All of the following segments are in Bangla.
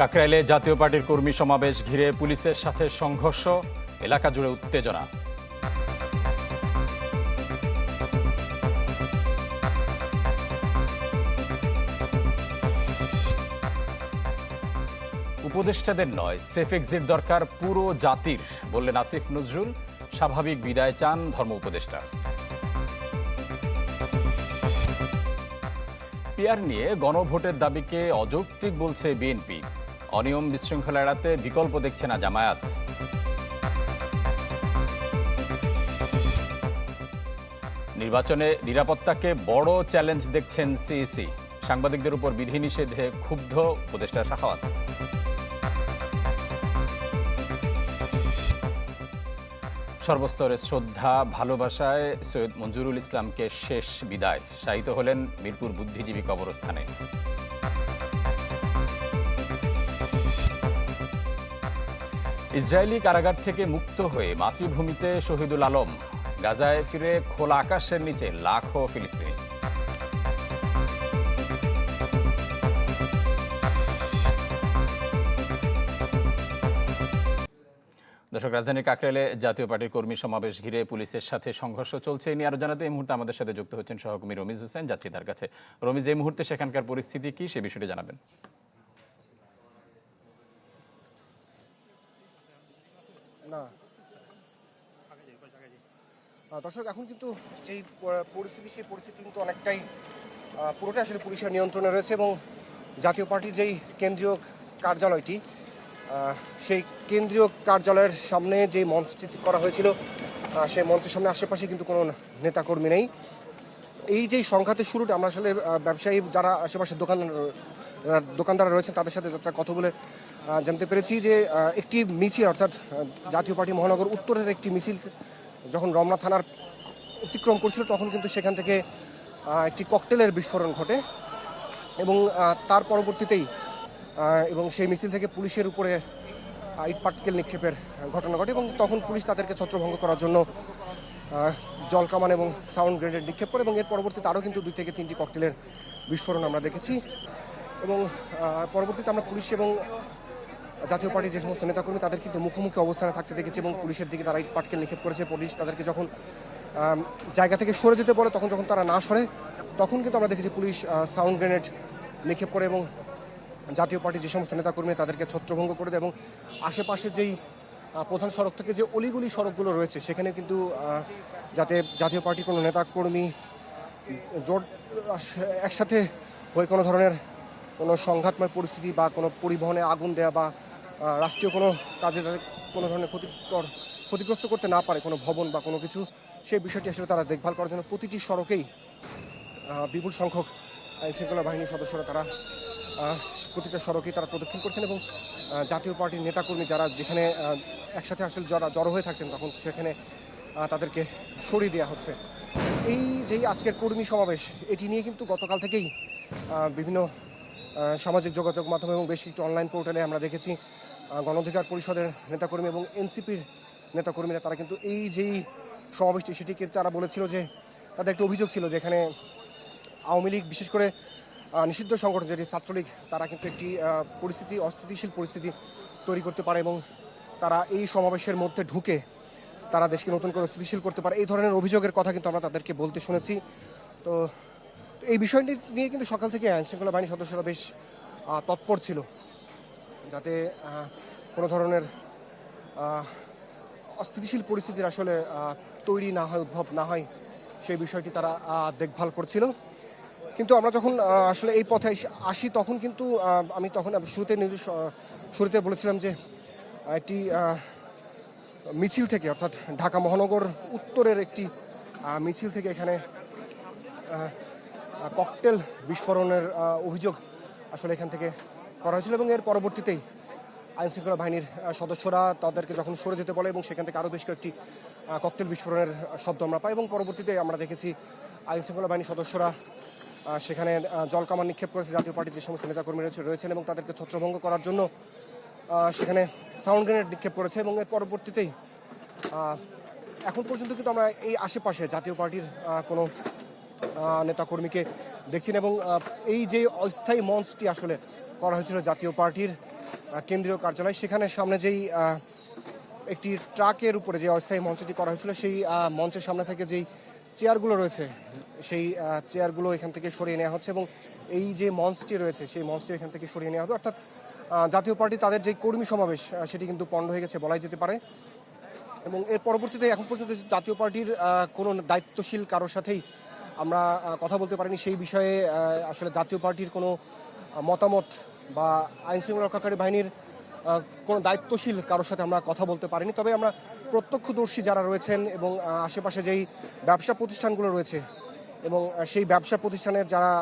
কাকরাইলে জাতীয় পার্টির কর্মী সমাবেশ ঘিরে পুলিশের সাথে সংঘর্ষ, এলাকা জুড়ে উত্তেজনা। উপদেষ্টাদের নয়, সেফ এক্সিট দরকার পুরো জাতির, বললেন আসিফ নজরুল, স্বাভাবিক বিদায় চান ধর্ম উপদেষ্টা। পিয়ার নিয়ে গণভোটের দাবিকে অযৌক্তিক বলছে বিএনপি। অনিয়ম বিশৃঙ্খলা এড়াতে বিকল্প দেখছে না জামায়াত। নির্বাচনে নিরাপত্তাকে বড় চ্যালেঞ্জ দেখছেন সিইসি। সাংবাদিকদের উপর বিধিনিষেধে ক্ষুব্ধ উপদেষ্টা শাখাওয়াত। সর্বস্তরে শ্রদ্ধা, ভালোবাসায় সৈয়দ মঞ্জুরুল ইসলামকে শেষ বিদায়। শায়িত হলেন মিরপুর বুদ্ধিজীবী কবরস্থানে। ইসরায়েলি কারাগার থেকে মুক্ত হয়ে মাতৃভূমিতে শহীদুল আলম, গাজায় ফিরে খোলা আকাশের নিচে লাখো ফিলিস্তিনি। দর্শক, রাজধানীর কাকরাইলে জাতীয় পার্টির কর্মী সমাবেশ ঘিরে পুলিশের সাথে সংঘর্ষ চলছে। নিয়ে আরও জানাতে এই মুহূর্তে আমাদের সাথে যুক্ত হচ্ছেন সহকর্মী রমিজ হোসেন। যাচ্ছি তার কাছে। রমিজ, এই মুহূর্তে সেখানকার পরিস্থিতি কি সে বিষয়টি জানাবেন। দর্শক, এখন কিন্তু যেই পরিস্থিতি, সেই পরিস্থিতি কিন্তু অনেকটাই পুরোটাই আসলে পুলিশের নিয়ন্ত্রণে রয়েছে এবং জাতীয় পার্টির যেই কেন্দ্রীয় কার্যালয়টি সেই কেন্দ্রীয় কার্যালয়ের সামনে যে মঞ্চটি করা হয়েছিল সেই মঞ্চের সামনে আশেপাশে কিন্তু কোনো নেতাকর্মী নেই। এই যে সংঘাতের শুরুটা আমরা আসলে ব্যবসায়ী যারা আশেপাশে দোকান, দোকানদাররা রয়েছেন, তাদের সাথে যাত্রা কথা বলে জানতে পেরেছি যে একটি মিছিল, অর্থাৎ জাতীয় পার্টি মহানগর উত্তরের একটি মিছিল যখন রমনা থানার অতিক্রম করছিল তখন কিন্তু সেখান থেকে একটি ককটেলের বিস্ফোরণ ঘটে এবং তার পরবর্তীতেই এবং সেই মিছিল থেকে পুলিশের উপরে আহ, ইট পাটকেল নিক্ষেপের ঘটনা ঘটে এবং তখন পুলিশ তাদেরকে ছত্রভঙ্গ করার জন্য জল কামান এবং সাউন্ড গ্রেনেড নিক্ষেপ করে এবং এর পরবর্তীতে আরও কিন্তু দুই থেকে তিনটি ককটেলের বিস্ফোরণ আমরা দেখেছি এবং পরবর্তীতে আমরা পুলিশ এবং জাতীয় পার্টির যে সমস্ত নেতাকর্মী, তাদের কিন্তু মুখোমুখি অবস্থানে থাকতে দেখেছি এবং পুলিশের দিকে তারা ইট পাটকেল নিক্ষেপ করেছে। পুলিশ তাদেরকে যখন জায়গা থেকে সরে যেতে বলে, তখন যখন তারা না সরে, তখন কিন্তু আমরা দেখেছি পুলিশ সাউন্ড গ্রেনেড নিক্ষেপ করে এবং জাতীয় পার্টির যে সমস্ত নেতাকর্মী, তাদেরকে ছত্রভঙ্গ করে দেয় এবং আশেপাশে যেই প্রধান সড়ক থেকে যে অলিগুলি সড়কগুলো রয়েছে, সেখানে কিন্তু যাতে জাতীয় পার্টির কোনো নেতাকর্মী জোট একসাথে হয়ে কোনো ধরনের কোনো সংঘাতময় পরিস্থিতি বা কোনো পরিবহনে আগুন দেওয়া বা রাষ্ট্রীয় কোনো কাজে যাতে কোনো ধরনের ক্ষতিকর, ক্ষতিগ্রস্ত করতে না পারে কোনো ভবন বা কোনো কিছু সেই বিষয়টি আসলে তারা দেখভাল করার জন্য প্রতিটি সড়কেই বিপুল সংখ্যক আইন শৃঙ্খলা বাহিনীর সদস্যরা তারা প্রতিটা সড়কেই তারা প্রদক্ষিণ করছেন এবং জাতীয় পার্টির নেতাকর্মী যারা যেখানে একসাথে আসলে যারা জড়ো হয়ে থাকছেন তখন সেখানে তাদেরকে সরিয়ে দেওয়া হচ্ছে। এই যেই আজকের কর্মী সমাবেশ, এটি নিয়ে কিন্তু গতকাল থেকেই বিভিন্ন সামাজিক যোগাযোগ মাধ্যম এবং বেশ কিছু অনলাইন পোর্টালে আমরা দেখেছি আহ, গণ অধিকার পরিষদের নেতাকর্মী এবং এনসিপির নেতাকর্মীরা তারা কিন্তু এই যেই সমাবেশটি সেটি কিন্তু তারা বলেছিল যে তাদের একটা অভিযোগ ছিল যে এখানে আওয়ামী লীগ বিশেষ করে নিষিদ্ধ সংগঠন যেটি ছাত্রলীগ তারা কিন্তু একটি পরিস্থিতি অস্থিতিশীল পরিস্থিতি তৈরি করতে পারে এবং তারা এই সমাবেশের মধ্যে ঢুকে তারা দেশকে নতুন করে স্থিতিশীল করতে পারে। এই ধরনের অভিযোগের কথা কিন্তু আমরা তাদেরকে বলতে শুনেছি। তো তো এই বিষয়টি নিয়ে কিন্তু সকাল থেকে আইন শৃঙ্খলা বাহিনীর সদস্যরা বেশ তৎপর ছিল। যাতে কোনো ধরনের অস্থিতিশীল পরিস্থিতির আসলে তৈরি না হয়, উদ্ভব না হয়, সেই বিষয়টি তারা দেখভাল করছিল। কিন্তু আমরা যখন আসলে এই পথে আসি, তখন কিন্তু আমি তখন শুরুতে নিউজ শুরুতে বলেছিলাম যে একটি মিছিল থেকে, অর্থাৎ ঢাকা মহানগর উত্তরের একটি মিছিল থেকে এখানে ককটেল বিস্ফোরণের অভিযোগ আসলে এখান থেকে করা হয়েছিল এবং এর পরবর্তীতেই আইন শৃঙ্খলা বাহিনীর সদস্যরা তাদেরকে যখন সরে যেতে বলে এবং সেখান থেকে আরও বেশ কয়েকটি ককটেল বিস্ফোরণের শব্দ আমরা পাই এবং পরবর্তীতে আমরা দেখেছি আইন শৃঙ্খলা বাহিনীর সদস্যরা সেখানে আহ, জলকামান নিক্ষেপ করেছে জাতীয় পার্টির যে সমস্ত নেতাকর্মী রয়েছে রয়েছেন এবং তাদেরকে ছত্রভঙ্গ করার জন্য সেখানে সাউন্ড গ্রেনেড নিক্ষেপ করেছে এবং এর পরবর্তীতেই এখন পর্যন্ত কিন্তু আমরা এই আশেপাশে জাতীয় পার্টির কোনো নেতাকর্মীকে দেখছেন এবং এই যে অস্থায়ী মঞ্চটি আসলে করা হয়েছিল জাতীয় পার্টির কেন্দ্রীয় কার্যালয়, সেখানে সামনে যেই একটি ট্রাকের উপরে যে অস্থায়ী মঞ্চটি করা হয়েছিল, সেই মঞ্চের সামনে থেকে যেই চেয়ারগুলো রয়েছে, সেই চেয়ারগুলো এখান থেকে সরিয়ে নেওয়া হচ্ছে এবং এই যে মঞ্চটি রয়েছে, সেই মঞ্চটি এখান থেকে সরিয়ে নেওয়া হবে। অর্থাৎ জাতীয় পার্টি তাদের যে কর্মী সমাবেশ সেটি কিন্তু পণ্ড হয়ে গেছে বলাই যেতে পারে। এবং এর পরবর্তীতে এখন পর্যন্ত জাতীয় পার্টির কোনো দায়িত্বশীল কারোর সাথেই আমরা কথা বলতে পারিনি সেই বিষয়ে আসলে জাতীয় পার্টির কোনো মতামত বা আইন শৃঙ্খলা রক্ষাকারী বাহিনীর কোনো দায়িত্বশীল কারোর সাথে আমরা কথা বলতে পারিনি। তবে আমরা প্রত্যক্ষদর্শী যারা রয়েছেন এবং আশেপাশে যেই ব্যবসা প্রতিষ্ঠানগুলো রয়েছে এবং সেই ব্যবসা প্রতিষ্ঠানের যারা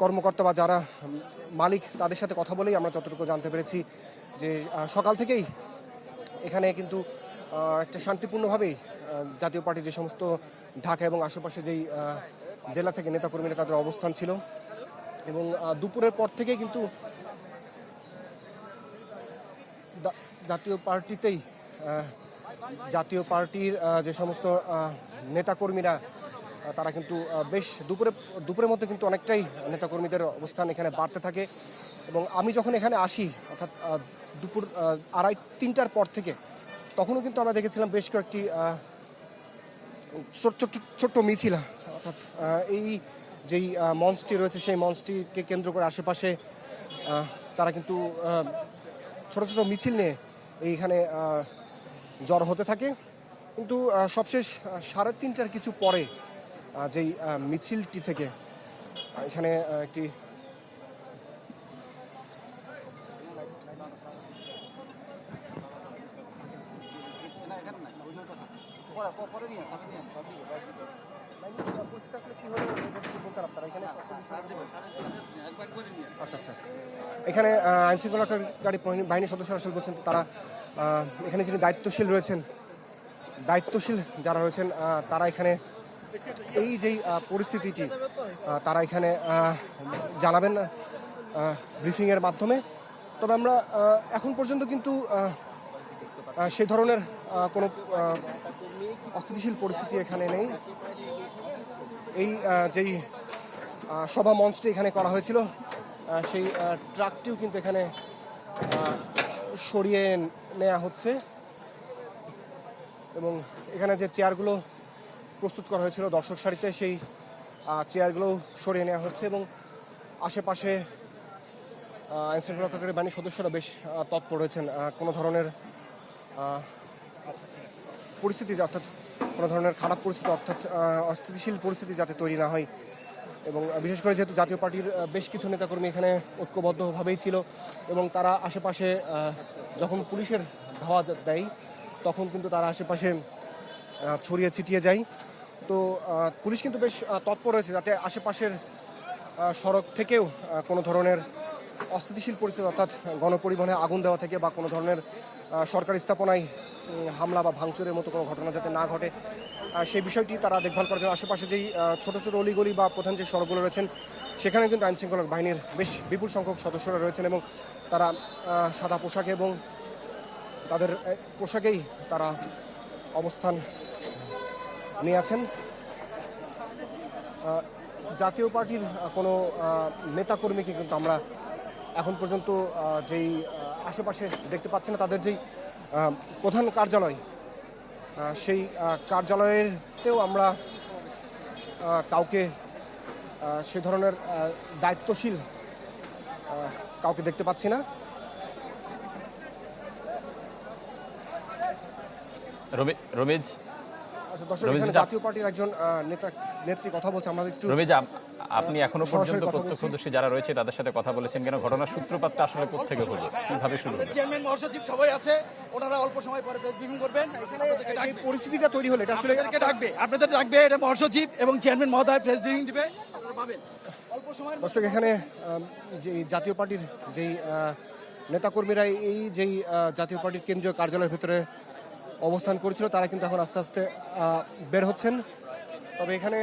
কর্মকর্তা বা যারা মালিক তাদের সাথে কথা বলেই আমরা যতটুকু জানতে পেরেছি যে সকাল থেকেই এখানে কিন্তু একটা শান্তিপূর্ণভাবেই জাতীয় পার্টি যে সমস্ত ঢাকা এবং আশেপাশে যেই জেলা থেকে নেতাকর্মীরা তাদের অবস্থান ছিল। এবং দুপুরের পর থেকে কিন্তু জাতীয় পার্টিতেই জাতীয় পার্টির যে সমস্ত নেতাকর্মীরা তারা কিন্তু বেশ দুপুরে, দুপুরের মধ্যে কিন্তু অনেকটাই নেতাকর্মীদের অবস্থান এখানে বাড়তে থাকে। এবং আমি যখন এখানে আসি, অর্থাৎ দুপুর আড়াই, তিনটার পর থেকে, তখনও কিন্তু আমরা দেখেছিলাম বেশ কয়েকটি ছোট্ট ছোট্ট- মিছিল, অর্থাৎ এই যেই মঞ্চটি রয়েছে, সেই মঞ্চটিকে কেন্দ্র করে আশেপাশে তারা কিন্তু ছোট ছোট মিছিল নিয়ে এইখানে জড়ো হতে থাকে। কিন্তু সবশেষ সাড়ে তিনটার কিছু পরে যেই মিছিলটি থেকে এখানে একটি আচ্ছা আচ্ছা এখানে আহ, আইন শৃঙ্খলাকারী বাহিনী- বাহিনীর সদস্যরা আসলে বলছেন তারা এখানে যিনি দায়িত্বশীল রয়েছেন দায়িত্বশীল যারা রয়েছেন তারা এখানে এই যেই পরিস্থিতিটি তারা এখানে জানাবেন ব্রিফিংয়ের মাধ্যমে। তবে আমরা এখন পর্যন্ত কিন্তু সেই ধরনের কোনো অস্থিতিশীল পরিস্থিতি এখানে নেই। এই যেই সভা মঞ্চটি এখানে করা হয়েছিল সেই ট্রাকটিও কিন্তু এখানে সরিয়ে নেওয়া হচ্ছে। এবং এখানে যে চেয়ারগুলো প্রস্তুত করা হয়েছিল দর্শক সারিতে সেই আহ, চেয়ারগুলো সরিয়ে নেওয়া হচ্ছে এবং আশেপাশে আহ, আইন রক্ষাকারী বাহিনীর সদস্যরা বেশ তৎপর রয়েছেন। কোনো ধরনের পরিস্থিতি অর্থাৎ কোনো ধরনের খারাপ পরিস্থিতি অর্থাৎ অস্থিতিশীল পরিস্থিতি যাতে তৈরি না হয় এবং বিশেষ করে যেহেতু জাতীয় পার্টির বেশ কিছু নেতাকর্মী এখানে ঐক্যবদ্ধভাবেই ছিল এবং তারা আশেপাশে যখন পুলিশের ধাওয়া দেয়, তখন কিন্তু তারা আশেপাশে ছড়িয়ে ছিটিয়ে যায়। তো পুলিশ কিন্তু বেশ তৎপর রয়েছে যাতে আশেপাশের সড়ক থেকেও কোনো ধরনের অস্থিতিশীল পরিস্থিতি অর্থাৎ গণপরিবহনে আগুন দেওয়া থেকে বা কোনো ধরনের সরকারি স্থাপনায় হামলা বা ভাঙচুরের মতো কোনো ঘটনা যাতে না ঘটে সেই বিষয়টি তারা দেখভাল করার জন্য আশেপাশে যেই ছোট ছোট অলিগলি বা প্রধান যে সড়কগুলো রয়েছেন, সেখানে কিন্তু আইন শৃঙ্খলা বাহিনীর বেশ বিপুল সংখ্যক সদস্যরা রয়েছেন এবং তারা সাদা পোশাকে এবং তাদের পোশাকেই তারা অবস্থান নিয়ে আছেন। জাতীয় পার্টির কোনো নেতাকর্মীকে কিন্তু আমরা এখন পর্যন্ত যেই আশেপাশে দেখতে পাচ্ছি না, তাদের যেই প্রধান কার্যালয় সেই কার্যালয়েরতেও আমরা কাউকে সে ধরনের দায়িত্বশীল কাউকে দেখতে পাচ্ছি না। রমেশ? আচ্ছা দর্শক এখানে জাতীয় পার্টির একজন নেতা নেত্রী কথা বলছে আমরা একটু রমিজ আপনি এখনও পর্যন্ত প্রত্যক্ষদর্শী যারা রয়েছে তাদের সাথে কথা বলেছেন কেন? ঘটনার সূত্রপাতটা আসলে কোথেকে হলো? কীভাবে শুরু হলো? চেয়ারম্যান মহাসচিব সবাই আছে ওনারা অল্প সময় পরে প্রেস ব্রিফিং করবেন। এই পরিস্থিতিটা তৈরি হলো এটা আসলে ডাকবে আপনাদের ডাকবে এটা মহাসচিব এবং চেয়ারম্যান মহোদয় প্রেস ব্রিফিং দিবে। আপনারা পাবেন। অল্প মধ্যে দর্শক এখানে যে জাতীয় পার্টির যেই নেতাকর্মীরা এই যেই জাতীয় পার্টির কেন্দ্রীয় কার্যালয়ের ভিতরে অবস্থান করেছিল, তারা কিন্তু এখন আস্তে আস্তে বের হচ্ছেন। তবে এখানে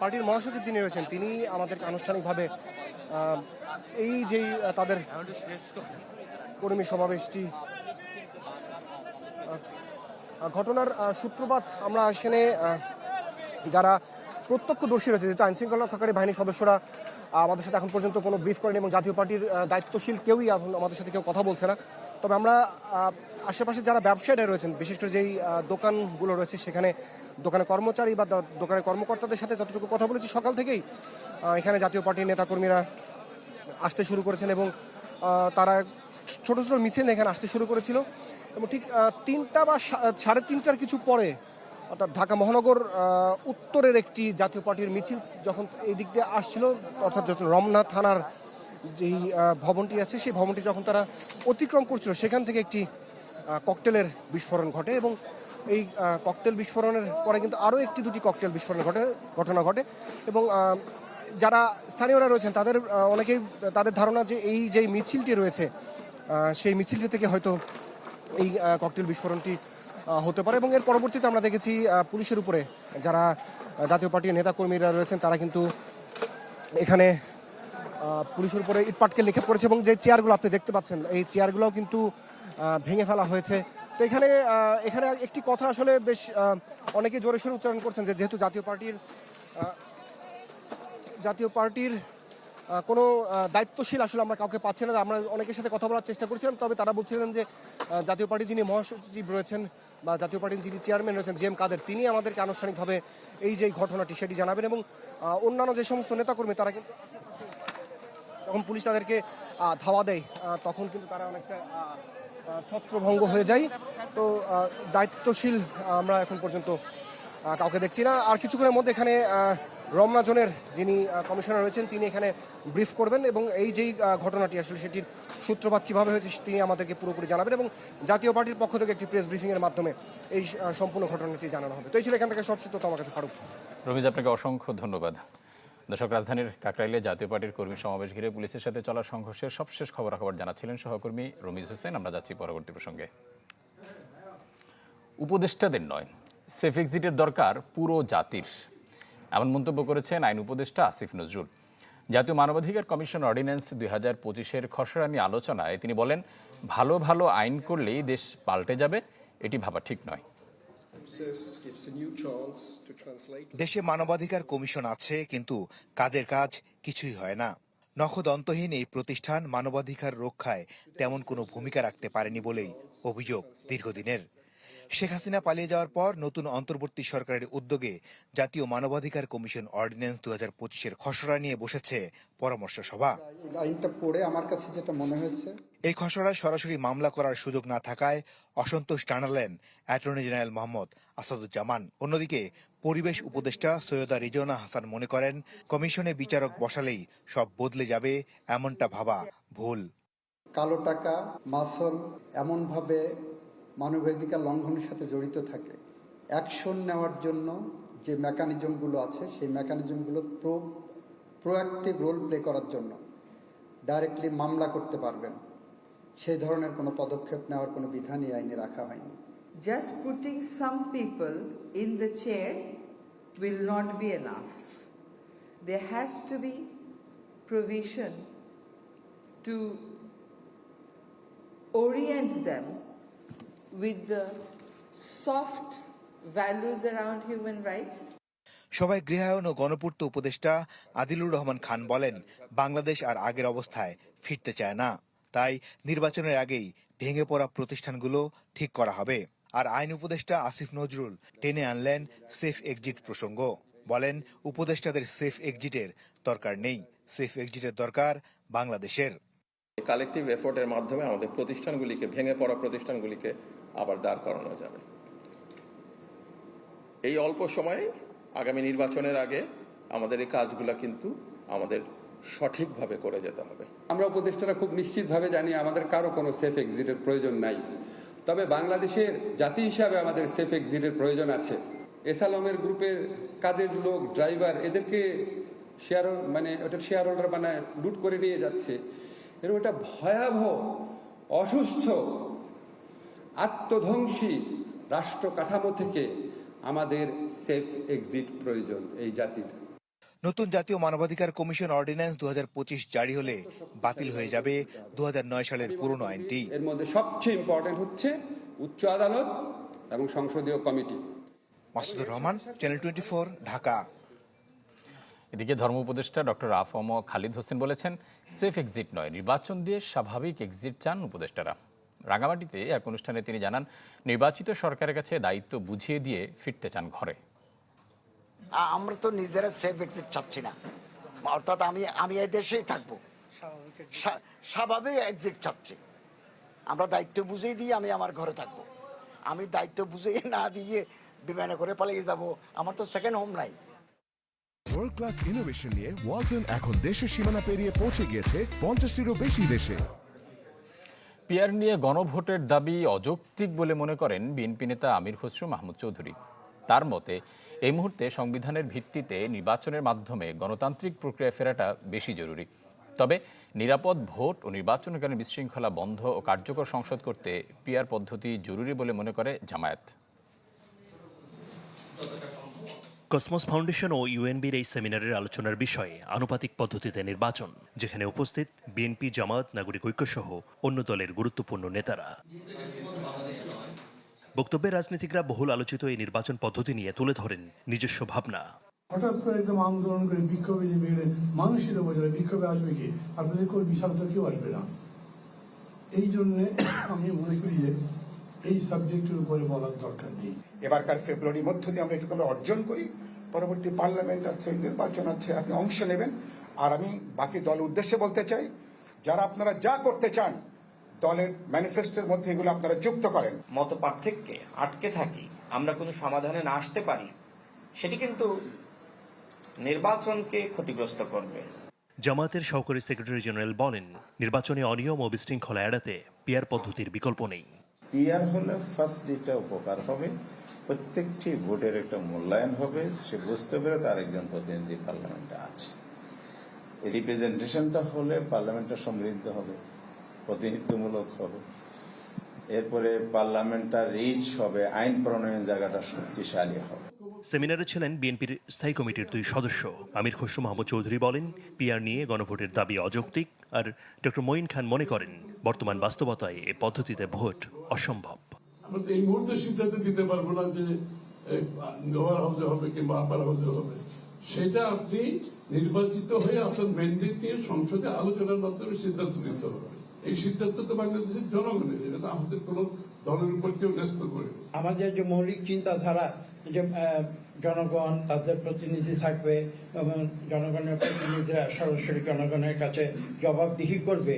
পার্টির মহাসচিব যিনি রয়েছেন, তিনি আমাদেরকে আনুষ্ঠানিকভাবে এই যেই তাদের কর্মী সমাবেশটি ঘটনার সূত্রপাত আমরা এখানে যারা প্রত্যক্ষদর্শী রয়েছে, যেহেতু আইনশৃঙ্খলা রক্ষাকারী বাহিনীর সদস্যরা আমাদের সাথে এখন পর্যন্ত কোনো ব্রিফ করেনি এবং জাতীয় পার্টির দায়িত্বশীল কেউই আমাদের সাথে কেউ কথা বলছে না। তবে আমরা আশেপাশে যারা ব্যবসায়ীরা রয়েছেন, বিশেষ করে যেই দোকানগুলো রয়েছে সেখানে দোকানে কর্মচারী বা দোকানের কর্মকর্তাদের সাথে যতটুকু কথা বলেছি, সকাল থেকেই এখানে জাতীয় পার্টির নেতাকর্মীরা আসতে শুরু করেছেন এবং তারা ছোট ছোট মিছিল এখানে আসতে শুরু করেছিল। এবং ঠিক তিনটা বা সাড়ে তিনটার কিছু পরে অর্থাৎ ঢাকা মহানগর উত্তরের একটি জাতীয় পার্টির মিছিল যখন এই দিক দিয়ে আসছিল, অর্থাৎ যখন রমনা থানার যেই ভবনটি আছে, সেই ভবনটি যখন তারা অতিক্রম করছিল, সেখান থেকে একটি ককটেলের বিস্ফোরণ ঘটে এবং এই ককটেল বিস্ফোরণের পরে কিন্তু আরও একটি দুটি ককটেল বিস্ফোরণ ঘটে, ঘটনা ঘটে এবং যারা স্থানীয়রা রয়েছেন তাদের অনেকেই তাদের ধারণা যে এই যে মিছিলটি রয়েছে সেই মিছিলটি থেকে হয়তো এই ককটেল বিস্ফোরণটি হতে পারে। এবং এর পরবর্তীতে আমরা দেখেছি পুলিশের উপরে যারা জাতীয় পার্টির নেতাকর্মীরা রয়েছেন, তারা কিন্তু এখানে পুলিশের উপরে ইটপাটকেল নিক্ষেপ করেছে এবং যে চেয়ারগুলো আপনি দেখতে পাচ্ছেন, এই চেয়ারগুলোও কিন্তু ভেঙে ফেলা হয়েছে। তো এখানে এখানে একটি কথা আসলে বেশ অনেকে জোরে সোরে উচ্চারণ করছেন যে যেহেতু জাতীয় পার্টির জাতীয় পার্টির কোনো দায়িত্বশীল আসলে আমরা কাউকে পাচ্ছি না। আমরা অনেকের সাথে কথা বলার চেষ্টা করছিলাম, তবে তারা বলছিলেন যে জাতীয় পার্টির যিনি মহাসচিব রয়েছেন বা জাতীয় পার্টির যিনি চেয়ারম্যান রয়েছেন, জি এম কাদের, তিনি আমাদেরকে আনুষ্ঠানিকভাবে এই যে ঘটনাটি সেটি জানাবেন এবং অন্যান্য যে সমস্ত নেতাকর্মী, তারা কিন্তু যখন পুলিশ তাদেরকে ধাওয়া দেয় তখন কিন্তু তারা অনেকটা ছত্রভঙ্গ হয়ে যায়। তো দায়িত্বশীল আমরা এখন পর্যন্ত কাউকে দেখছি না। আর কিছুক্ষণের মধ্যে এখানে রমনা জোনের যিনি কমিশনার রয়েছেন, তিনি এখানে ব্রিফ করবেন এবং এই যেই ঘটনাটি আসলে সেটির সূত্রপাত কীভাবে হয়েছে তিনি আমাদেরকে পুরোপুরি জানাবেন এবং জাতীয় পার্টির পক্ষ থেকে একটি প্রেস ব্রিফিংয়ের মাধ্যমে এই সম্পূর্ণ ঘটনাটি জানানো হবে। তো এই ছিল এখান থেকে সবচেয়ে তো আমার কাছে ফারুক। রমিজ, আপনাকে অসংখ্য ধন্যবাদ। দর্শক, রাজধানীর কাকরাইলে জাতীয় পার্টির কর্মী সমাবেশ ঘিরে পুলিশের সাথে চলা সংঘর্ষের সবশেষ খবর খবরাখবর জানাচ্ছিলেন সহকর্মী রমিজ হোসেন। আমরা যাচ্ছি পরবর্তী প্রসঙ্গে। উপদেষ্টাদের নয়, সেফ এক্সিটের দরকার পুরো জাতির। এমন মন্তব্য করেছেন আইন উপদেষ্টা আসিফ নজরুল। জাতীয় মানবাধিকার কমিশন অর্ডিন্যান্স দুই হাজার পঁচিশের খসড়া নিয়ে আলোচনায় তিনি বলেন, ভালো ভালো আইন করলেই দেশ পাল্টে যাবে, এটি ভাবা ঠিক নয়। দেশে মানবাধিকার কমিশন আছে, কিন্তু কাজের কাজ কিছুই হয় না। নখদন্তহীন এই প্রতিষ্ঠান মানবাধিকার রক্ষায় তেমন কোনো ভূমিকা রাখতে পারেনি বলেই অভিযোগ দীর্ঘদিনের। শেখ হাসিনা পালিয়ে যাওয়ার পর নতুন অন্তর্বর্তী সরকারের উদ্যোগে জাতীয় মানবাধিকার কমিশন অর্ডিন্যান্স দু হাজার পঁচিশের খসড়া নিয়ে বসেছে পরামর্শ সভা। এই আইনটা পড়ে আমার কাছে যেটা মনে হয়েছে। এই খসড়ায় সরাসরি মামলা করার সুযোগ না থাকায় অসন্তোষ জানালেন অ্যাটর্নি জেনারেল মোহাম্মদ আসাদুজ্জামান। অন্যদিকে পরিবেশ উপদেষ্টা সৈয়দা রিজওয়ানা হাসান মনে করেন কমিশনে বিচারক বসালেই সব বদলে যাবে এমনটা ভাবা ভুল। কালো টাকা মাসল এমনভাবে মানবাধিকার লঙ্ঘনের সাথে জড়িত থাকে। অ্যাকশন নেওয়ার জন্য যে মেকানিজমগুলো আছে, সেই মেকানিজমগুলো প্রো, প্রোঅ্যাক্টিভ রোল প্লে করার জন্য ডাইরেক্টলি মামলা করতে পারবেন। সেই ধরনের কোনো পদক্ষেপ নেওয়ার কোনো বিধানই আইনে রাখা হয়নি। Just putting some people in the chair will not be enough. There has to be provision to orient them with the soft values around human rights. সবাই গৃহায়ন ও গণপূর্ত উপদেষ্টা আদিলুর রহমান খান বলেন, বাংলাদেশ আর আগের অবস্থায় ফিরতে চায় না। তাই নির্বাচনের আগেই ভেঙে পড়া প্রতিষ্ঠানগুলো ঠিক করা হবে। আর আইন উপদেষ্টা আসিফ নজরুল, টেনে আনলেন সেফ এক্সিট প্রসঙ্গ। বলেন, উপদেষ্টাদের সেফ এক্সিটের দরকার নেই। সেফ এক্সিটের দরকার বাংলাদেশের। কালেকটিভ এফোর্টের মাধ্যমে আমাদের প্রতিষ্ঠানগুলিকে, ভেঙে পড়া প্রতিষ্ঠানগুলিকে আবার দাঁড় করানো যাবে। এই অল্প সময়ে আগামী নির্বাচনের আগে আমাদের এই কাজগুলো কিন্তু আমাদের সঠিকভাবে করে যেতে হবে। আমরা উপদেষ্টারা খুব নিশ্চিতভাবে জানি আমাদের কারও কোনো সেফ এক্সিটের প্রয়োজন নাই। তবে বাংলাদেশের জাতি হিসাবে আমাদের সেফ এক্সিটের প্রয়োজন আছে। এসালমের গ্রুপের কাজের লোক ড্রাইভার এদেরকে শেয়ার মানে ওটা শেয়ার হোল্ডার বানায় লুট করে নিয়ে যাচ্ছে। এরকম একটা ভয়াবহ অসুস্থ আত্মধ্বংসী রাষ্ট্র কাঠামো থেকে আমাদের সেফ এক্সিট প্রয়োজন এই জাতির। নতুন জাতীয় মানবাধিকার কমিশন অর্ডিন্যান্স দু পঁচিশ জারি হলে বাতিল হয়ে যাবে দু হাজার নয় সালের পুরনো আইনটি। এর মধ্যে সবচেয়ে ইম্পর্টেন্ট হচ্ছে উচ্চ আদালত এবং সংসদীয় committee. Masudur Rahman channel twenty Dhaka. এদিকে ধর্ম উপদেষ্টা ডক্টর আফম খালিদ হোসেন বলেছেন সেফ এক্সিট নয় নির্বাচন দিয়ে স্বাভাবিক এক্সিট চান উপদেষ্টারা। রাঙামাটিতে এক অনুষ্ঠানে তিনি জানান নির্বাচিত সরকারের কাছে দায়িত্ব বুঝিয়ে দিয়ে ফিরতে চান ঘরে। আমরা তো নিজেরা সেফ এক্সিট চাচ্ছি না। অর্থাৎ আমি আমি এই দেশেই থাকব। স্বাভাবিক এক্সিট চাচ্ছি। আমরা দায়িত্ব বুঝেই দিয়ে আমি আমার ঘরে থাকব। আমি দায়িত্ব বুঝেই না দিয়ে বিমানে করে পালিয়ে যাব। আমার তো সেকেন্ড হোম নাই। ওয়ার্ল্ড ক্লাস ইনোভেশন নিয়ে ওয়ালটন এখন দেশের সীমানা পেরিয়ে পৌঁছে গিয়েছে পঞ্চাশটিরও বেশি দেশে। পিয়ার নিয়ে গণভোটের দাবি অযৌক্তিক বলে মনে করেন বিএনপি নেতা আমির খসরু মাহমুদ চৌধুরী। তার মতে, এই মুহূর্তে সংবিধানের ভিত্তিতে নির্বাচনের মাধ্যমে গণতান্ত্রিক প্রক্রিয়া ফেরাটা বেশি জরুরি। তবে নিরাপদ ভোট ও নির্বাচনকালীন বিশৃঙ্খলা বন্ধ ও কার্যকর সংসদ করতে পিয়ার পদ্ধতি জরুরি বলে মনে করে জামায়াত। কসমস ফাউন্ডেশন ও ইউএনবির এই সেমিনারের আলোচনার বিষয়ে আনুপাতিক পদ্ধতিতে নির্বাচন, যেখানে উপস্থিত বিএনপি জামায়াত, নাগরিক ঐক্য সহ অন্য দলের গুরুত্বপূর্ণ নেতারা। বক্তব্যে রাজনীতিকরা বহুল আলোচিত এই নির্বাচন পদ্ধতি নিয়ে তুলে ধরেন নিজস্ব ভাবনা। হঠাৎ করে একদম আন্দোলন করে বিক্ষোভে নেমে গেলে মানুষই তো বোঝালে বিক্ষোভে আসবে কি? আপনাদের কোনো বিশালতা কেউ আসবে না। এই জন্যে আমি মনে করি যে এই সাবজেক্টের উপরে বলার দরকার নেই। এবারকার ফেব্রুয়ারির মধ্য দিয়ে আমরা এটুকু আমরা অর্জন করি। পরবর্তী পার্লামেন্ট আছে নির্বাচন আছে আপনি অংশ নেবেন। আর আমি বাকি দল উদ্দেশ্যে বলতে চাই যারা আপনারা যা করতে চান দলের ম্যানিফেস্টোর মধ্যে এগুলো আপনারা যুক্ত করেন। মত পার্থক্যে আটকে থাকি আমরা কোনো সমাধানে না আসতে পারি সেটি কিন্তু নির্বাচনকে ক্ষতিগ্রস্ত করবে। জামায়াতের সহকারী সেক্রেটারি জেনারেল বলেন নির্বাচনে অনিয়ম ও বিশৃঙ্খলা এড়াতে পিয়ার পদ্ধতির বিকল্প নেই। পিয়ার হলে ফার্স্ট যেটা উপকার হবে, প্রত্যেকটি ভোটের একটা মূল্যায়ন হবে, সে বুঝতে পেরে তার একজন প্রতিনিধি পার্লামেন্টে আছে। রিপ্রেজেন্টেশনটা হলে পার্লামেন্টটা সমৃদ্ধ হবে, প্রতিনিধিত্বমূলক হবে। এরপরে পার্লামেন্টটা রিচ হবে, আইন প্রণয়ন জায়গাটা শক্তিশালী হবে। সেমিনারে ছিলেন বিএনপির স্থায়ী কমিটির দুই সদস্য, আমির খসরু মাহমুদ চৌধুরী বলেন পিয়ার নিয়ে গণভোটের দাবি অযৌক্তিক। আর ডক্টর মঈন খান মনে করেন বর্তমান বাস্তবতায় এ পদ্ধতিতে ভোট অসম্ভব। আমরা তো এই মুহূর্তে সিদ্ধান্ত দিতে পারব না যে লোয়ার হাউসে হবে কিংবা আপার হাউসে হবে। সেটা আপনি নির্বাচিত হয়ে আপনার ম্যান্ডেট নিয়ে সংসদে আলোচনার মাধ্যমে সিদ্ধান্ত নিতে হবে। এই সিদ্ধান্ত তো বাংলাদেশের জনগণের। এটা আমাদের কোনো দলের উপর কেউ ন্যস্ত করে আমাদের যে মৌলিক চিন্তাধারা যে জনগণ তাদের প্রতিনিধি থাকবে এবং জনগণের প্রতিনিধিরা সরাসরি জনগণের কাছে জবাবদিহি করবে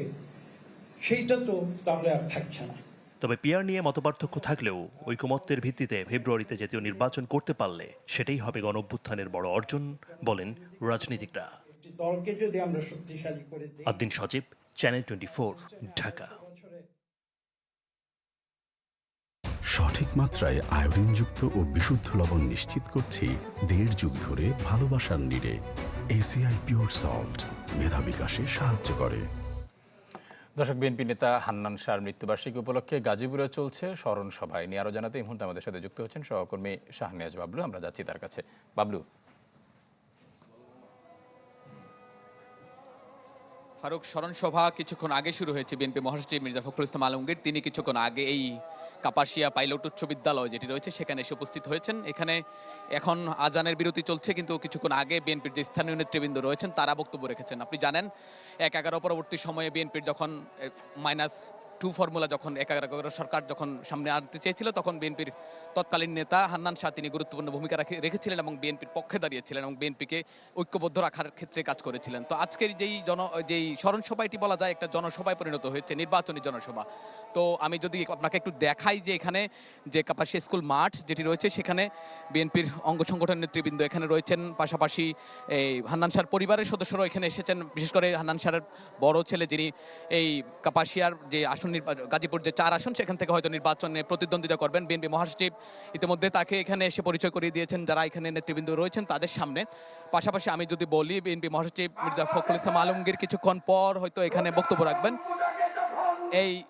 সেইটা তো তাহলে আর থাকছে না। তবে পিয়ার নিয়ে মতপার্থক্য থাকলেও ঐকমত্যের ভিত্তিতে ফেব্রুয়ারিতে জাতীয় নির্বাচন করতে পারলে সেটাই হবে গণ অভ্যুত্থানের বড় অর্জন বলেন রাজনীতিকরা। দলকে যদি আমরা শক্তিশালী করে দিই। আদ্দিন সচিব চ্যানেল টোয়েন্টি ঢাকা। সঠিক মাত্রায় আয়োডিনযুক্ত ও বিশুদ্ধ লবণ নিশ্চিত করছি দেড় যুগ ধরে ভালোবাসার নিরে এসিআই পিওর সল্ট মেধা বিকাশে সাহায্য করে। দর্শক বিএনপি নেতা হান্নান শাহর মৃত্যুবার্ষিকী উপলক্ষে গাজীপুরে চলছে স্মরণ সভায়। নিয়ে আরও জানাতে এই মুহূর্তে আমাদের সাথে যুক্ত হচ্ছেন সহকর্মী শাহনিয়াজ বাবলু। আমরা যাচ্ছি তার কাছে। বাবলু। ফারুক স্মরণ সভা কিছুক্ষণ আগে শুরু হয়েছে। বিএনপি মহাসচিব মির্জা ফখরুল ইসলাম আলমগীর তিনি কিছুক্ষণ আগে এই কাপাসিয়া পাইলট উচ্চ বিদ্যালয় যেটি রয়েছে, সেখানে এসে উপস্থিত হয়েছেন। এখানে এখন আজানের বিরতি চলছে, কিন্তু কিছুক্ষণ আগে বিএনপির যে স্থানীয় নেতৃবৃন্দ রয়েছেন, তারা বক্তব্য রেখেছেন। আপনি জানেন, এক এগারো পরবর্তী সময়ে বিএনপির যখন মাইনাস টু ফর্মুলা যখন এক এগারো সরকার যখন সামনে আনতে চেয়েছিল, তখন বিএনপির তৎকালীন নেতা হান্নান শাহ তিনি গুরুত্বপূর্ণ ভূমিকা রাখে- রেখেছিলেন এবং বিএনপির পক্ষে দাঁড়িয়েছিলেন এবং বিএনপিকে ঐক্যবদ্ধ রাখার ক্ষেত্রে কাজ করেছিলেন। তো আজকের যেই জন, যেই স্মরণ সভাটি বলা যায় একটা জনসভায় পরিণত হয়েছে, নির্বাচনী জনসভা। তো আমি যদি আপনাকে একটু দেখাই যে এখানে যে কাপাসী স্কুল মাঠ যেটি রয়েছে, সেখানে বিএনপির অঙ্গ সংগঠনের নেতৃবৃন্দ এখানে রয়েছেন। পাশাপাশি এই হান্নান শাহর পরিবারের সদস্যরাও এখানে এসেছেন। বিশেষ করে হান্নান শাহের বড় ছেলে যিনি এই কাপাসিয়ার যে আসন নির্বা- গাজীপুর যে চার আসন সেখান থেকে হয়তো নির্বাচনে প্রতিদ্বন্দ্বিতা করবেন বিএনপি মহাসচিব। ইতিমধ্যে তাকে এখানে এসে পরিচয় করিয়ে দিয়েছেন যারা এখানে নেতৃবৃন্দ রয়েছেন তাদের সামনে। পাশাপাশি আমি যদি বলি বিএনপি মহাসচিব মির্জা ফখরুল ইসলাম আলমগীর কিছুক্ষণ পর হয়তো এখানে বক্তব্য রাখবেন। এই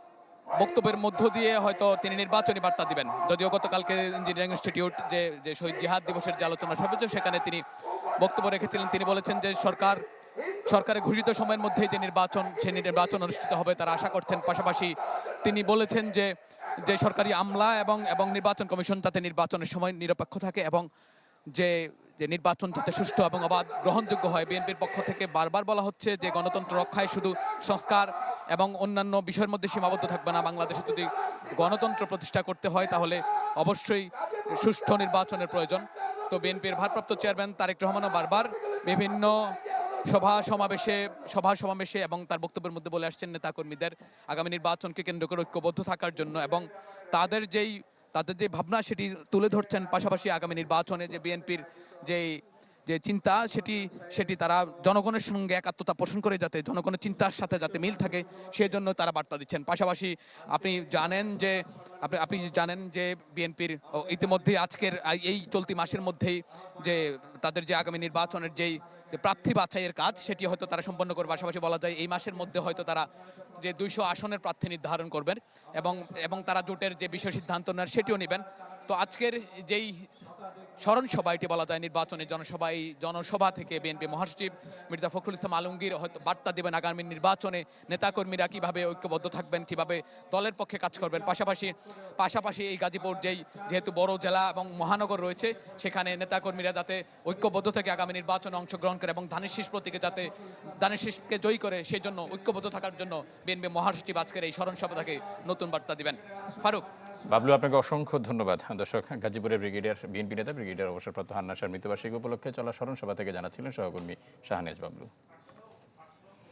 বক্তব্যের মধ্য দিয়ে হয়তো তিনি নির্বাচনী বার্তা দিবেন। যদিও গতকালকে ইঞ্জিনিয়ারিং ইনস্টিটিউট যে যে শহীদ জিহাদ দিবসের যে আলোচনা হয়েছে, সেখানে তিনি বক্তব্য রেখেছিলেন। তিনি বলেছেন যে সরকার সরকারের ঘোষিত সময়ের মধ্যেই যে নির্বাচন সেই নির্বাচন অনুষ্ঠিত হবে তারা আশা করছেন। পাশাপাশি তিনি বলেছেন যে যে সরকারি আমলা এবং এবং নির্বাচন কমিশন তাতে নির্বাচনের সময় নিরপেক্ষ থাকে এবং যে যে নির্বাচন যাতে সুষ্ঠু এবং অবাধ গ্রহণযোগ্য হয়। বিএনপির পক্ষ থেকে বারবার বলা হচ্ছে যে, গণতন্ত্র রক্ষায় শুধু সংস্কার এবং অন্যান্য বিষয়ের মধ্যে সীমাবদ্ধ থাকবে না। বাংলাদেশে যদি গণতন্ত্র প্রতিষ্ঠা করতে হয়, তাহলে অবশ্যই সুষ্ঠু নির্বাচনের প্রয়োজন। তো বিএনপির ভারপ্রাপ্ত চেয়ারম্যান তারেক রহমানও বারবার বিভিন্ন সভা সমাবেশে সভা সমাবেশে এবং তার বক্তব্যের মধ্যে বলে আসছেন নেতাকর্মীদের আগামী নির্বাচনকে কেন্দ্র করে ঐক্যবদ্ধ থাকার জন্য এবং তাদের যেই, তাদের যে ভাবনা সেটি তুলে ধরছেন পাশাপাশি আগামী নির্বাচনে যে বিএনপির যেই, যে চিন্তা সেটি সেটি তারা জনগণের সঙ্গে একাত্মতা পোষণ করে যাতে জনগণের চিন্তার সাথে যাতে মিল থাকে সেই জন্য তারা বার্তা দিচ্ছেন। পাশাপাশি আপনি জানেন যে, আপনি আপনি জানেন যে বিএনপির ইতিমধ্যে আজকের, এই চলতি মাসের মধ্যেই যে তাদের যে আগামী নির্বাচনের যেই যে প্রার্থী বাছাইয়ের কাজ, সেটি হয়তো তারা সম্পন্ন করবে। পাশাপাশি বলা যায়, এই মাসের মধ্যে হয়তো তারা যে দুইশো আসনের প্রার্থী নির্ধারণ করবেন এবং এবং তারা জোটের যে বিষয় সিদ্ধান্ত নেন সেটিও নেবেন। তো আজকের যেই স্মরণ সভা এটি বলা যায়, নির্বাচনে জনসভা এই জনসভা থেকে বিএনপি মহাসচিব মির্জা ফখরুল ইসলাম আলমগীর হয়তো বার্তা দেবেন আগামী নির্বাচনে নেতাকর্মীরা কীভাবে ঐক্যবদ্ধ থাকবেন, কীভাবে দলের পক্ষে কাজ করবেন। পাশাপাশি পাশাপাশি এই গাজীপুর যেই যেহেতু বড় জেলা এবং মহানগর রয়েছে, সেখানে নেতাকর্মীরা যাতে ঐক্যবদ্ধ থেকে আগামী নির্বাচনে অংশগ্রহণ করে এবং ধানের শীষ প্রতীকে যাতে ধানের শীষকে জয়ী করে, সেই জন্য ঐক্যবদ্ধ থাকার জন্য বিএনপি মহাসচিব আজকের এই স্মরণ সভা থেকে নতুন বার্তা দিবেন। ফারুক। বাবলু, আপনাকে অসংখ্য ধন্যবাদ। দর্শক, গাজীপুরের ব্রিগেডিয়ার, বিএনপি নেতা ব্রিগেডিয়ার অবসরপ্রাপ্ত হান্নাসার মৃত্যুবার্ষিকী উপলক্ষে চলা স্মরণ সভা থেকে জানাচ্ছিলেন সহকর্মী শাহনেজ বাবলু।